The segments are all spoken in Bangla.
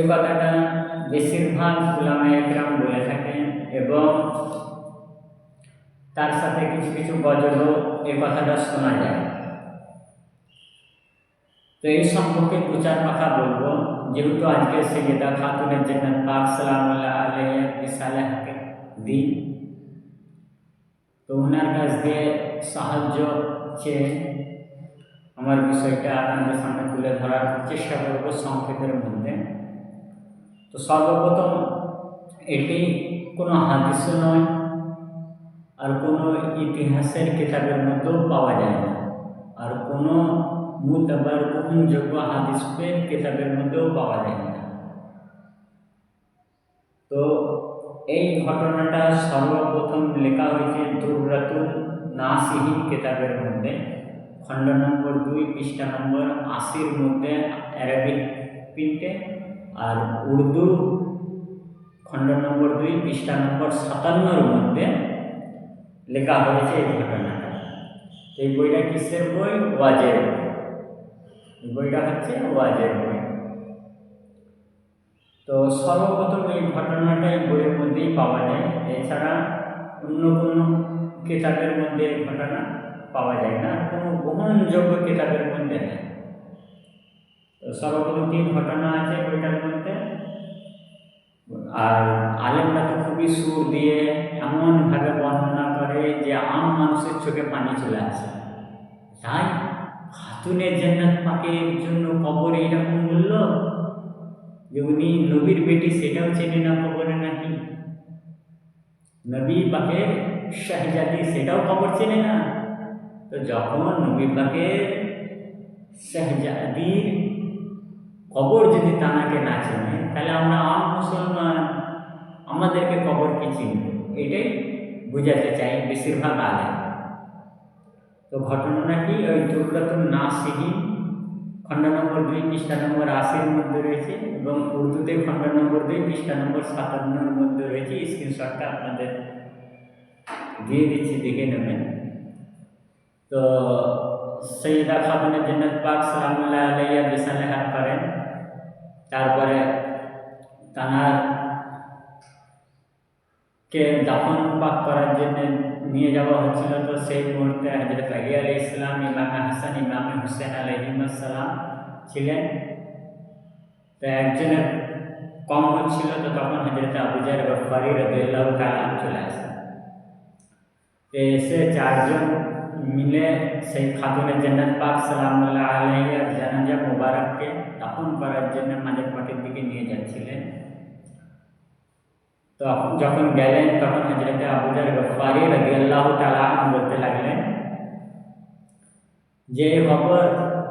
এই কথাটা বেশিরভাগ গুলামে বলে থাকেন এবং তার সাথে কিছু কিছু গজলও এই কথাটা শোনা যায়। তো এই সম্পর্কে দু চার কথা বলব। যেহেতু আজকে সেগেদা খাতুনের জন্য পাক সালামুল্লাহ বিসালাহকে দিন। তো ওনার কাছ দিয়ে সাহায্য চেয়ে আমার বিষয়টা আপনাদের সামনে তুলে ধরার চেষ্টা করব সংক্ষেপের মধ্যে। তো সর্বপ্রথম এটি কোনো হাদিসও নয় আর কোনো ইতিহাসের কিতাবের মধ্যেও পাওয়া যায় না। আর কোনো মুতাবার গ্রহণযোগ্য হাদিসের কিতাবের মধ্যেও পাওয়া যায় না। তো এই ঘটনাটা সর্বপ্রথম লেখা হয়েছে দুর্রাতুল নাসিহীন কিতাবের মধ্যে। খণ্ড নম্বর দুই, পৃষ্ঠা নম্বর আশির মধ্যে অ্যারাবিক প্রিন্টে আর উর্দু খণ্ড নম্বর দুই, পৃষ্ঠা নম্বর সাতান্নর মধ্যে লেখা হয়েছে এই ঘটনাটা। এই বইটা কিসের বই? ওয়াজের বই। বইটা হচ্ছে ওয়াজের বই। তো সর্বপ্রথম এই ঘটনাটা এই বইয়ের মধ্যেই পাওয়া যায়। এছাড়া অন্য কোনো কিতাবের মধ্যে ঘটনা পাওয়া যায় না। কোনো গ্রহণযোগ্য কিতাবের মধ্যে নেই সর্বপ্রথম কি ঘটনা আছে বইটার মধ্যে। আর আলেমরা তো খুবই সুর দিয়ে এমনভাবে বর্ণনা করে যে আম মানুষের চোখে পানি চলে আসে। তাই খাতুনের জান্নাত পাকের জন্য কবর এইরকম বলল যে উনি নবীর বেটি সেটাও চেনে না কবরে নাকি? নবী পাকের শাহজাদি সেটাও কবর চেনে না? তো যখন নবী পাকের শাহজাদির কবর যদি তানাকে না চেনে, তাহলে আমরা আম মুসলমান, আমাদেরকে কবর কি চিনবে? এটাই বোঝাতে চাই বেশিরভাগ আলে তো ঘটনাটা কি? ওই দুর্গাতুল নাসিহীন, খণ্ড নম্বর দুই, পৃষ্ঠা নম্বর আশির মধ্যে রয়েছে এবং উর্দুতে খণ্ড নম্বর দুই, পৃষ্ঠা নম্বর সাতান্নর মধ্যে রয়েছে। স্ক্রিনশটটা আপনাদের দিয়ে দিচ্ছি, দেখে নেবেন। তো সৈয়দা খাতুনের জন্নত পাক সালামুল্লাহ আলাইয়া বিসালেহাত করেন। তারপরে তানার কে দাফন পাক করার জন্য নিয়ে যাওয়া হচ্ছিল তো সেই মুহূর্তে হজরত আলী আলি ইসলাম ইমামে হাসান, ইমামে হুসেন আলহিমাসাল্লাম ছিলেন। তো একজনের কম হচ্ছিল তো তখন হজরত আবুজার গফারি রবিল্লাহ কালাম চলে আসেন। তো এসে চারজন মিলে সেই খাতুনের জান্নাত পাক সালামুল্লাহ আলাইয়ার জানাজা মুবারককে দাফন করার জন্য মাঝের পাটির দিকে নিয়ে যাচ্ছিলেন তো যখন গেলেন তখন হজরত আবুজার গফারি রবি আল্লাহ তালাম বলতে লাগলেন যে খবর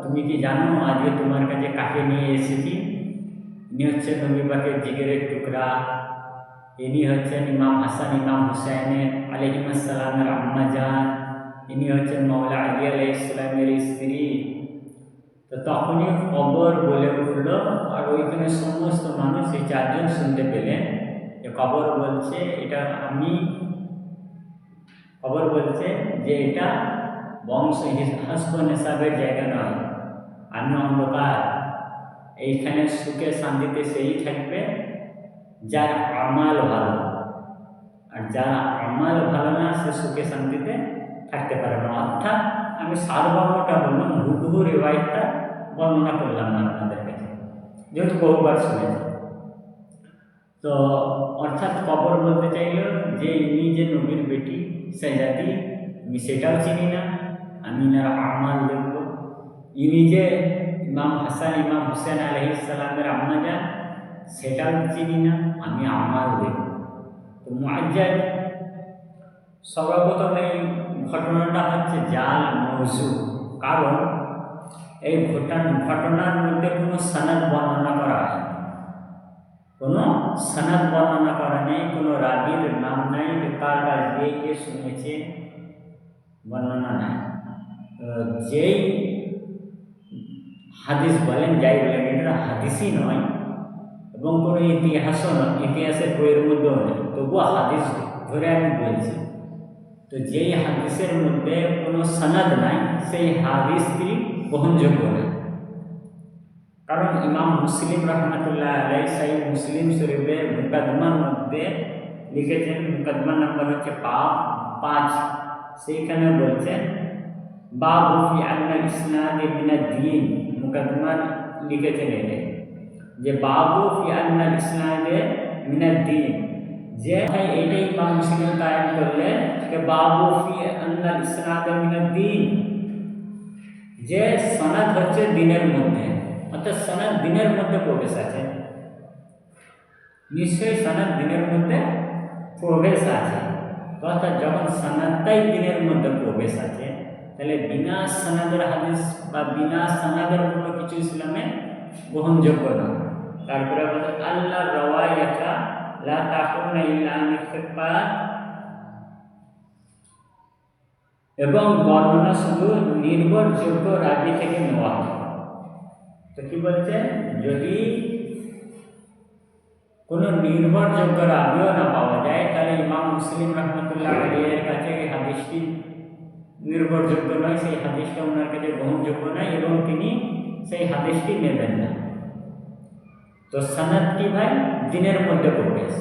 তুমি কি জানো আজকে তোমার কাছে কাকে নিয়ে এসেছি ইনি হচ্ছেন নবী পাকের জিগেরের টুকরা ইনি হচ্ছেন ইমাম হাসান ইমাম হুসাইনের আলহিমাসালামের আম্মা যান ইনি হচ্ছেন মৌলা আলী আলাই ইসলামের স্ত্রী। তো তখনই খবর বলে উঠল আর ওইখানে সমস্ত মানুষ এই চারজন শুনতে পেলেন যে খবর বলছে, এটা আমি খবর বলছে যে, এটা বংশ হাস্প নেশাবের জায়গা নয়, আমি অন্ধকার। এইখানে সুখে শান্তিতে সেই থাকবে যার আমাল ভালো। আর যার আমাল ভালো না, সে সুখে শান্তিতে থাকতে পারে না। অর্থাৎ আমি সারবর্মটা বললাম, হুবহু রেওয়ায়তটা বর্ণনা করলাম না আপনাদের কাছে। যেহেতু বহুবার শুনেছি। তো অর্থাৎ কবর বলতে চাইল যে ইনি যে নবীর বেটি, সে জাতি, আমি সেটাও চিনি না। আমি না আমাল দেখব। ইনি যে ইমাম হাসান, ইমাম হুসেন আলহি ইসালামের আম্মা যান সেটাও চিনি না। আমি আমাল দেখব। তো মুআজ্জাদ সর্বপ্রথম ঘটনাটা হচ্ছে জাল মৌজু। কারণ এই ঘটন ঘটনার মধ্যে কোনো সনদ বর্ণনা করা হয় কোনো সনদ বর্ণনা করা নেই, কোনো রাবির নাম নাই কার কাছ দিয়ে কে শুনেছে বর্ণনা নাই। যেই হাদিস বলেন, যাই বলেন, এটা হাদিসই নয় এবং কোনো ইতিহাসও নয়, ইতিহাসের বইয়ের মধ্যেও নেই। তবুও হাদিস ধরে আমি বলছি তো যেই হাদিসের মধ্যে কোনো সনদ নাই সেই হাদিসটি গ্রহণযোগ্য না কারণ ইমাম মুসলিম রহমতুল্লাহ আলাই সাই মুসলিম শরীফে মুকদ্দমার মধ্যে লিখেছেন মুকদ্দমার নাম্বার হচ্ছে পা- পাঁচ সেইখানে বলছেন বাবু ফি আন্না ইসনাদে মিনা দিন মুকদ্দমা লিখেছেন এটাই যে বাবু ফি আন্না ইসনাদে মিনা দিন যে ভাই এটাই ইমাম মুসলিম কায়েম করলেন যে বাবু ফি আন্না ইসনাদে মিনা দিন যে সনদ হচ্ছে দিনের মধ্যে অর্থাৎ সনদ দিনের মধ্যে প্রবেশ আছে নিশ্চয়ই সনদ দিনের মধ্যে প্রবেশ আছে অর্থাৎ যখন সনদটাই দিনের মধ্যে প্রবেশ আছে তাহলে বিনা সনদের হাদিস বা বিনা সনদের কোনো কিছু ইসলামে গ্রহণযোগ্য না তারপরে বলে, আল্লাহ রওয়ায়াতা লা তাকুনা ইল্লা আন এবং বর্ণনা শুধু নির্ভরযোগ্য রাজি থেকে নেওয়া তো কি বলছে? যদি কোনো নির্ভরযোগ্য রাবিও না পাওয়া যায়, তাহলে ইমাম মুসলিম রহমতুল্লাহ আলিয়ের কাছে এই হাদিসটি নির্ভরযোগ্য নয়, সেই হাদিসটা ওনার কাছে গ্রহণযোগ্য নয় এবং তিনি সেই হাদিসটি নেবেন না। তো সনদ কি ভাই দিনের মধ্যে প্রবেশ।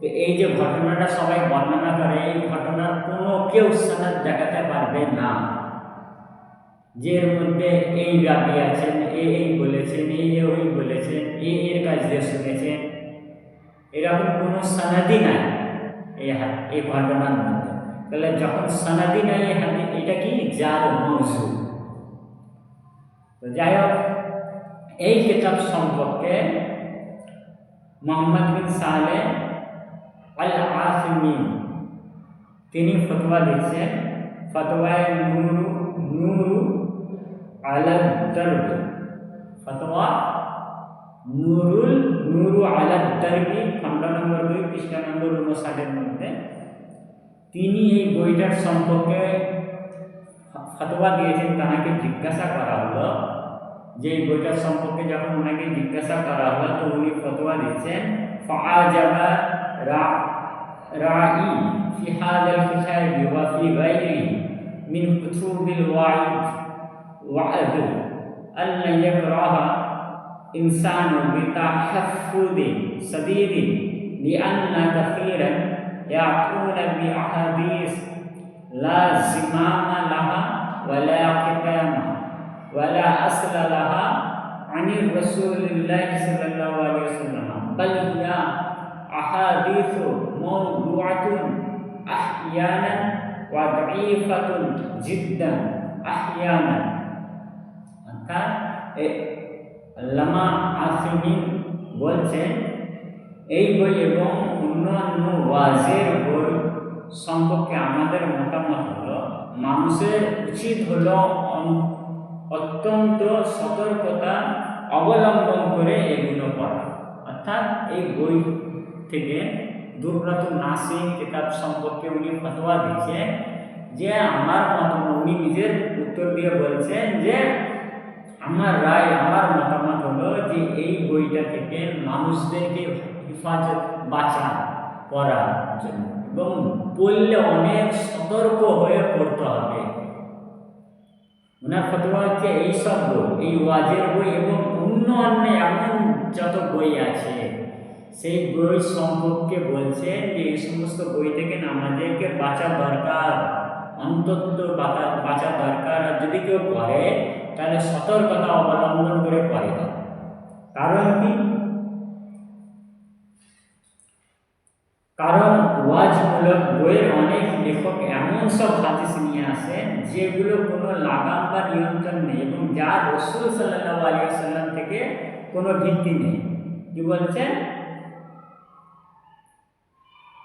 তো এই যে ঘটনাটা সবাই বর্ণনা করে, এই ঘটনার কোনো কেউ সনদ দেখাতে পারবে না। যে এর মধ্যে এই রাবি আছেন, এ এই বলেছেন এই ওই বলেছেন, এ এর কাছ দিয়ে শুনেছেন, এরকম কোনো সনাদি নাই এই এই ঘটনার মধ্যে। তাহলে যখন সনাদি নাই এই হাদি এটা কি? যার মৌসু তো যাই হোক, এই কিতাব সম্পর্কে মোহাম্মদ বিন সালে আল আসমিন তিনি ফতোয়া দিচ্ছেন, ফতোয়ায় নুরু নুরু আলাদ দরব ফতোয়া, নুরুল, নুরু আলাদ দরবি খণ্ড নম্বর দুই, পৃষ্ঠা নম্বর উনষাটের মধ্যে। তিনি এই বইটার সম্পর্কে ফতোয়া দিয়েছেন, তাকে জিজ্ঞাসা করা হলো যে এই বইটার সম্পর্কে যখন ওনাকে জিজ্ঞাসা করা হলো তো উনি ফতোয়া দিচ্ছেন ফাআজাবা রা রাই في هذا الكتاب وفي غيره من كتب الوعظ وعظ أن يقرأها إنسان بتحفظ شديد لأن كثيرا يأتون بأحاديث لا زمام لها ولا ختام ولا أصل لها عن رسول الله صلى الله عليه وسلم بل هي أحاديث موضوعة أحيانا وضعيفة جدا أحيانا অর্থাৎ লামা আসিমিন বলছেন এই বই এবং অন্যান্য ওয়াজের বই সম্পর্কে আমাদের মতামত হলো মানুষের উচিত হলো অন- অত্যন্ত সতর্কতা অবলম্বন করে এগুলো পড়া অর্থাৎ এই বই থেকে দুর্ব্রত নাসিম কিতাব সম্পর্কে উনি ফতোয়া দিচ্ছেন যে আমার মত উনি নিজের উত্তর দিয়ে বলছেন যে আমার রায়, আমার মতামত হলো যে এই বইটা থেকে মানুষদেরকে হেফাজত বাঁচা করার জন্য। এবং পড়লে অনেক সতর্ক হয়ে পড়তে হবে। ওনার ফতোয়া হচ্ছে এই সব বই, এই ওয়াজের বই এবং অন্য অন্য এমন যত বই আছে, সেই বই সম্পর্কে বলছেন যে এই সমস্ত বই থেকে আমাদেরকে বাঁচা দরকার, অন্তত বাঁচা দরকার। আর যদি কেউ করে, তাহলে সতর্কতা অবলম্বন করে দেয় কারণ কি? কারণ ওয়াজমূলক বইয়ের অনেক লেখক এমন সব হাদিস নিয়ে আসেন যেগুলো কোনো লাগাম বা নিয়ন্ত্রণ নেই এবং যা রসুল সাল্লাহ আলিয়া সাল্লাম থেকে কোনো ভিত্তি নেই। কি বলছেন?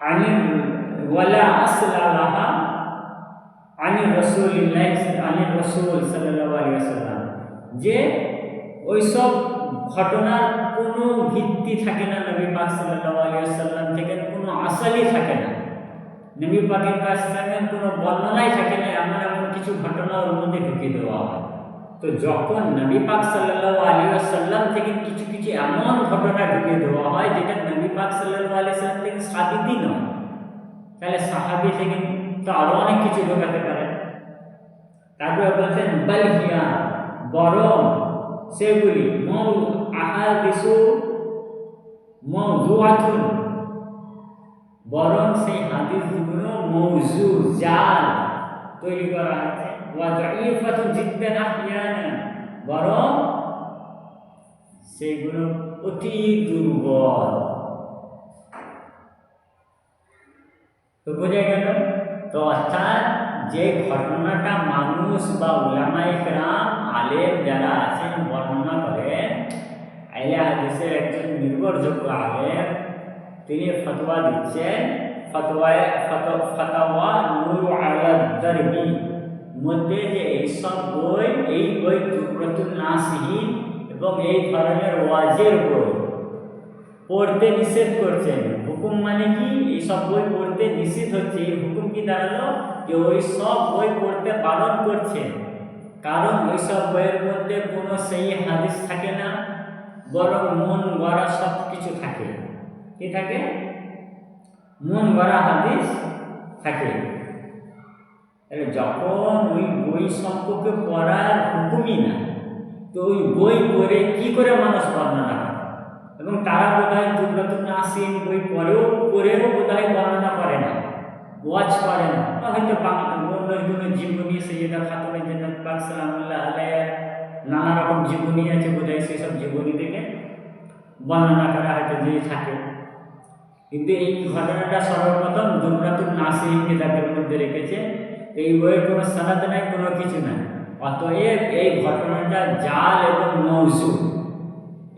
আনি ওয়ালা আসলাহা আনি রসুলিল্লাহ আনি রসুল সাল্লাহ আলিয়া সাল্লাম যে ওইসব ঘটনার কোনো ভিত্তি থাকে না নবী পাক সাল্লাল্লাহু আলাইহি সাল্লাম থেকে, কোনো আসলই থাকে না। নবী পাকের কাছ থেকে কোনো বর্ণনাই থাকে না, এমন এমন কিছু ঘটনা ওর মধ্যে ঢুকিয়ে দেওয়া হয়। তো যখন নবী পাক সাল্লাল্লাহু আলাইহি সাল্লাম থেকে কিছু কিছু এমন ঘটনা ঢুকিয়ে দেওয়া হয়, যেটা নবী পাক সাল্লাল্লাহু আলাইহি সাল্লাম থেকে সাবিতই নয়। তাহলে সাহাবি থেকে তো আরও অনেক কিছু ঢোকাতে পারে। তারপরে বলছেন, বালহিয়া বরং সেগুলি মৌ আহাদিসু মৌজুয়াতুন বরং সেই হাদিসগুলো মৌজু জাল তৈরি করা হয়েছে ওয়া দাঈফাতুন জিদ্দান আহয়ানা বরং সেগুলো অতি দুর্বল তো বোঝা গেল তো অর্থাৎ যে ঘটনাটা মানুষ বা উলামাই গ্রাম আলেম যারা আছেন বর্ণনা করেন আইলে হাদিসের একজন নির্ভরযোগ্য আলেম, তিনি ফতোয়া দিচ্ছেন, ফতোয়ায় ফত ফতোয়া নূর আলাদ্দারবি মধ্যে যে এইসব বই, এই বই তুবরতুল নাসহীন এবং এই ধরনের ওয়াজের বই পড়তে নিষেধ করছেন। হুকুম মানে কি? এইসব বই পড়তে নিষেধ হচ্ছে। এই হুকুম কি দাঁড়াল? যে ওই সব বই পড়তে পালন করছে কারণ ওই বইয়ের মধ্যে কোনো সেই হাদিস থাকে না। বরং মন গড়া সব কিছু থাকে। কি থাকে? মন গড়া হাদিস থাকে। যখন ওই বই সম্পর্কে পড়ার হুকুমই না, তো ওই বই পড়ে কি করে মানুষ বর্ণনা করে? এবং তারা বোধ হয় দুর্গতুন আসিন বই পড়েও পড়েও বোধ হয় বর্ণনা করে না ওয়াচ করে না। হয়তো বাংলা জীবনী সৈয়দা খাতুনের জান্নাত পাক সালামুল্লাহ আলাইয়ের নানা রকম জীবনী আছে বোধ হয় সেসব জীবনী থেকে বর্ণনা করা হয়তো দিয়ে থাকে। কিন্তু এই ঘটনাটা সর্বপ্রথম দুর্গাতুল নাসির কিতাবের মধ্যে রেখেছে, এই বইয়ের কোনো সানাদ নাই, কোনো কিছু নাই। অতএব এই ঘটনাটা জাল এবং মৌসু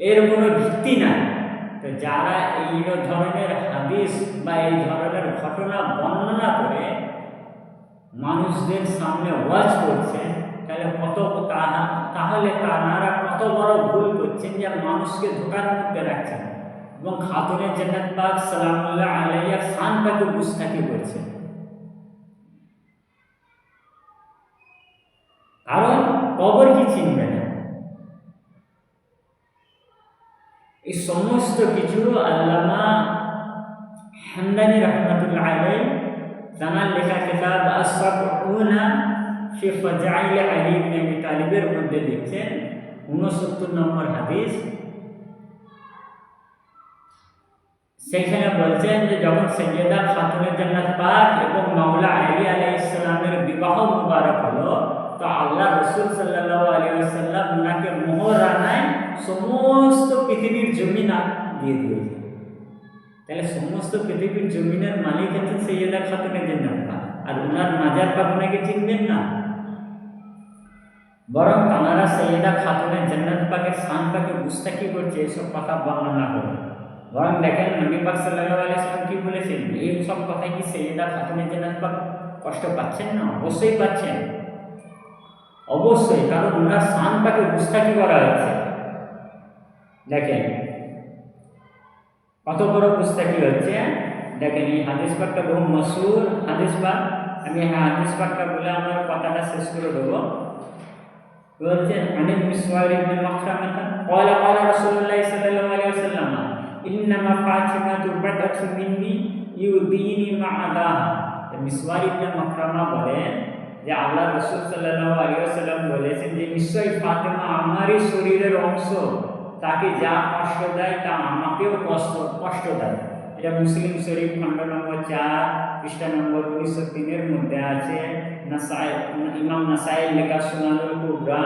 এর কোনো ভিত্তি নাই। তো যারা এই ধরনের হাদিস বা এই ধরনের ঘটনা বর্ণনা করে মানুষদের সামনে ওয়াজ করছে তাহলে কত তাহা- তাহলে তারা কত বড় ভুল করছেন যে মানুষকে ধোকার মধ্যে রাখছেন। এবং খাতুনের জান্নাত পাক সালামুল্লাহ আলাইয়া শান পাকে গুস্তাকি করছে কারণ কবর কি চিনবে না? এই সমস্ত কিছু আল্লামা হামদানি রহমতুল্লাহ আলাই তানার লেখা কিতাব আসাবুনা ফি ফাজাইল আলী ইবনে তালিবের মধ্যে লিখছেন উনসত্তর নম্বর হাদিস। সেখানে বলছেন যে যখন সৈয়দা খাতুনের জান্নাত পাক এবং মাওলা আলী আলাইহিস সালামের বিবাহ মুবারক হলো, তো আল্লাহ রসুল সাল্লাল্লাহু আলাইহি ওয়াসাল্লাম ওনাকে মোহরানায় সমস্ত পৃথিবীর জমিন দিয়ে দিয়েছে তাহলে সমস্ত পৃথিবীর জমিনের মালিক হচ্ছেন সৈয়দা খাতুনের জান্নাত পাক। আর ওনার মাজার পাক ওনাকে চিনবেন না। বরং তাঁরা সৈয়দা খাতুনের জান্নাত পাকের শান পাকে মুস্তাকি করছে, এসব কথা বর্ণনা করে। বরং দেখেন নবী পাক আলাইহি সাল্লাম কি বলেছেন, এই সব কথায় কি সৈয়দা খাতুনের জান্নাত পাক কষ্ট পাচ্ছেন না? অবশ্যই পাচ্ছেন। অবশ্যই, কারণ ওনার শান পাকে মুস্তাকি করা হয়েছে? দেখেন, কত বড় পুস্তাকি হচ্ছে দেখেন, এই হাদিস পাকটা বহু মশহুর হাদিস পাক। আমি হাদিস পাকটা বলে আমার কথাটা শেষ করে দেবো। বলছেন আনিব মিসওয়ার ইবনে মাখরামাতা ক্বালা ক্বালা রাসূলুল্লাহ সাল্লাল্লাহু আলাইহি ওয়াসাল্লাম ইন্নামা ফাতিমাতু বাদাতু মিন্নি ইউদিনি মা'দা মিসওয়ার ইবনে মাখরামা বলেন যে আল্লাহ রাসূল সাল্লাল্লাহু আলাইহি ওয়াসাল্লাম বলেছেন যে নিশ্চয়ই ফাতেমা আমারই শরীরের অংশ, তাকে যা কষ্ট দেয় তা আমাকেও কষ্ট কষ্ট দেয়। এটা মুসলিম শরীফ খণ্ড নম্বর চার, পৃষ্ঠা নম্বর উনিশশো তিনের মধ্যে আছে। নাসাই, ইমাম নাসাইল লেখা সুনানুল কুবরা।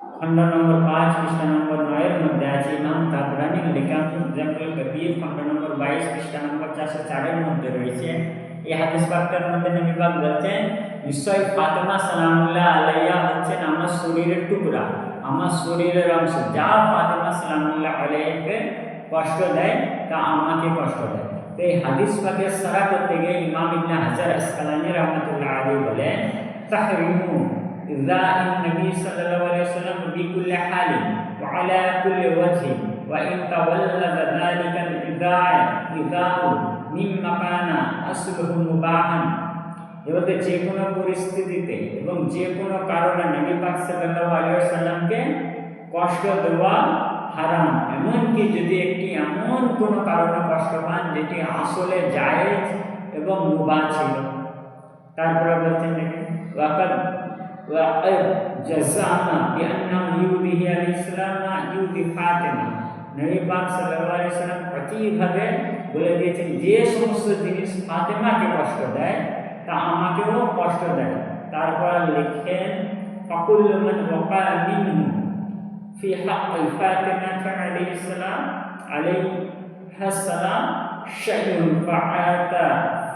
খণ্ড নম্বর পাঁচ, পৃষ্ঠা নম্বর নয়ের মধ্যে আছে। ইমাম তাবরানির লেখা মুজাম্মুল কবির খণ্ড নম্বর বাইশ, পৃষ্ঠা নম্বর চারশো চারের মধ্যে রয়েছে। এই হাদিস পাকটার মধ্যে নবী পাক বলছেন, নিশ্চয় ফাতেমা সালামুল্লাহ আলাইয়া হচ্ছেন আমার শরীরের টুকরা। আমার শরীরের অংশ। যা ফাতেমা সালামুল্লাহ আলাইয়াকে কষ্ট দেয় তা আমাকে কষ্ট দেয় তো এই হাদিস পাকে সারা করতে গিয়ে ইমাম ইবনে হাজার আসকালানি রহমতুল্লাহ আলী বলেন তাহরিমু إذاء النبي صلى الله عليه وسلم بكل حال وعلى كل وجه وإن تولد ذلك الإذاء إذاء مما كان أصله مباحا এবারে যে কোনো পরিস্থিতিতে এবং যে কোনো কারণে নবী পাক সাল্লাল্লাহু আলাইহি ওয়াসাল্লামকে কষ্ট দেওয়া হারাম। এমনকি যদি একটি এমন কোনো কারণে কষ্ট পান যেটি আসলে জায়েজ এবং মুবাহ ছিল। তারপরে বলছেন ওয়াকাদ জাযামা বিআন্নাহু ইউদিহি আল ইসলাম ইউদি ফাতিমা। নবী পাক সাল্লাল্লাহু প্রতিভাবে বলে দিয়েছেন, যে সমস্ত জিনিস ফাতেমাকে কষ্ট দেয়, তা আমাকেও কষ্ট দেয়। তারপর লিখেন ফাকুল্লু মান ওয়াকা মিনহু في حق فاطمة عليه السلام عليها السلام شيء فعات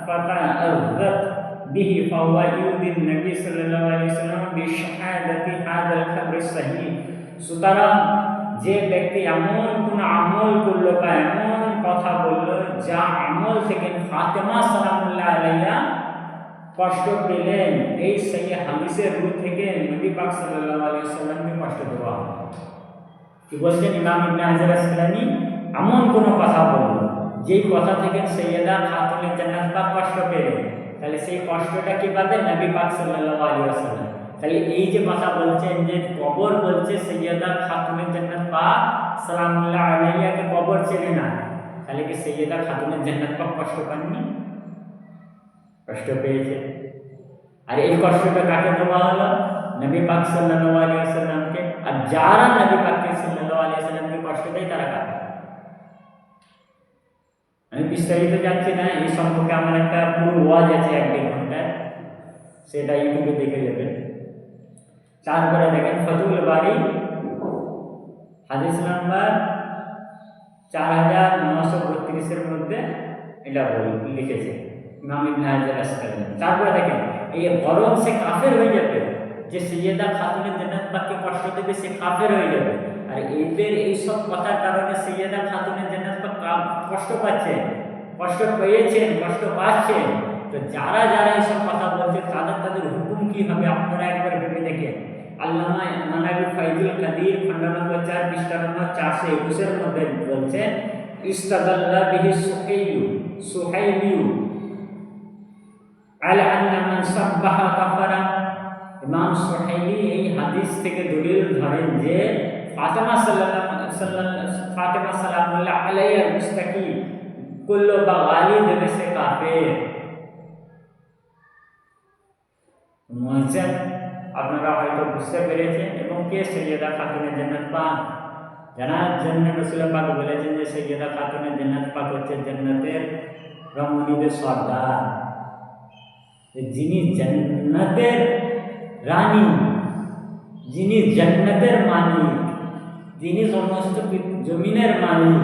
فتأذت به فهو يؤذي النبي صلى الله عليه وسلم بشهادة هذا الخبر الصحيح সুতরাং যে ব্যক্তি এমন কোন আমল করলো বা এমন কথা বললো যা আমল থেকে ফাতেমা সালামুল্লাহ আলাইয়া কষ্ট পেলেন এই সেই হাদিসের রূপ থেকে নবী পাক সাল্লাল্লাহু আলাইহি সাল্লামকে কষ্ট দেওয়া হয় কি বলছেন ইমাম ইবনে হাজার আসকালানি এমন কোনো কথা বলল যেই কথা থেকে সৈয়দা খাতুনের জান্নাত পাক কষ্ট পেলে তাহলে সেই কষ্টটা কি পাবে নবী পাক সাল্লাল্লাহু আলাইহি ওয়াসাল্লাম? তাহলে এই যে কথা বলছেন যে কবর বলছে সৈয়দা খাতুনের জান্নাত পাক, সালামুল্লাহ আলাইয়াকে কবর চেনে না। তাহলে কি সৈয়দা খাতুনের জান্নাত পাক কষ্ট পাননি? কষ্ট পেয়েছে। আর এই কষ্টটা কাকে দেওয়া হলো? নবী পাক সাল্লাল্লাহু আলাইহি ওয়াসাল্লামকে আর যারা নবী পাক সাল্লাল্লাহু আলাইহি ওয়াসাল্লামকে কষ্ট দেয়, তারা কাকে আমি বিস্তারিত যাচ্ছি না, এই সম্পর্কে আমার একটা পুরো ওয়াজ আছে এক দেড় ঘন্টায় সেটা ইউটিউবে দেখে যাবেন তারপরে দেখেন ফতুল বাড়ি হাদিস নাম্বার চার হাজার নশো বত্রিশের মধ্যে এটা বল, লিখেছে। ইমাম ইবনে হাজার আসকালানি। তারপরে দেখেন, এই বরং সে কাফের হয়ে যাবে। যে সৈয়দা খাতুনের জান্নাত পাককে কষ্ট দেবে, সে কাফের হয়ে যাবে। আর এদের এইসব কথার কারণে সৈয়দা খাতুনের জান্নাত কষ্ট পাচ্ছে কষ্ট পেয়েছেন, কষ্ট পাচ্ছেন। তো যারা যারা এইসব কথা বলছে, তাদের তাদের হুকুম কি হবে? আপনারা একবার ভেবে দেখেন। আল্লামা মানাবি ফাইজুল কাদির খণ্ড নম্বর চার, পৃষ্ঠা নম্বর চারশো একুশের মধ্যে বলছে ইস্তাদাল্লাহ বিহি সুহাইলু সুহাইলিউ আলা আন্না মান সাব্বাহা কাফারা। ইমাম সুহাইলি এই হাদিস থেকে দলিল ধরেন যে ফাতেমা সাল্লাল্লাহু সাল্লাল্লাহু ফাতেমা সালামুল্লাহ আলাইহা মুস্তাকি কুল্লু বা গালিদ में से কাফের। মুহজ্জাব আপনারা হয়তো বুঝতে পেরেছেন এবং কে সৈয়দা খাতুনের জান্নাত পাক? জানার জন্য রসুল পাক বলেছেন যে সৈয়দা খাতুনের জান্নাত পাক হচ্ছে জান্নাতের রমণীদের সর্দার। যিনি জান্নাতের রানী, যিনি জান্নাতের মালিক, যিনি সমস্ত জমিনের মালিক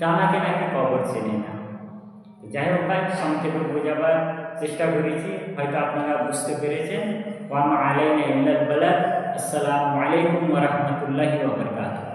তাকে নাকি কবর চেনে না। যাই হোক ভাই, সংক্ষেপে বোঝাবার চেষ্টা করেছি, হয়তো আপনারা বুঝতে পেরেছেন। আসসালামু আলাইকুম রহমতুল্লাহ বারাকাতুহু।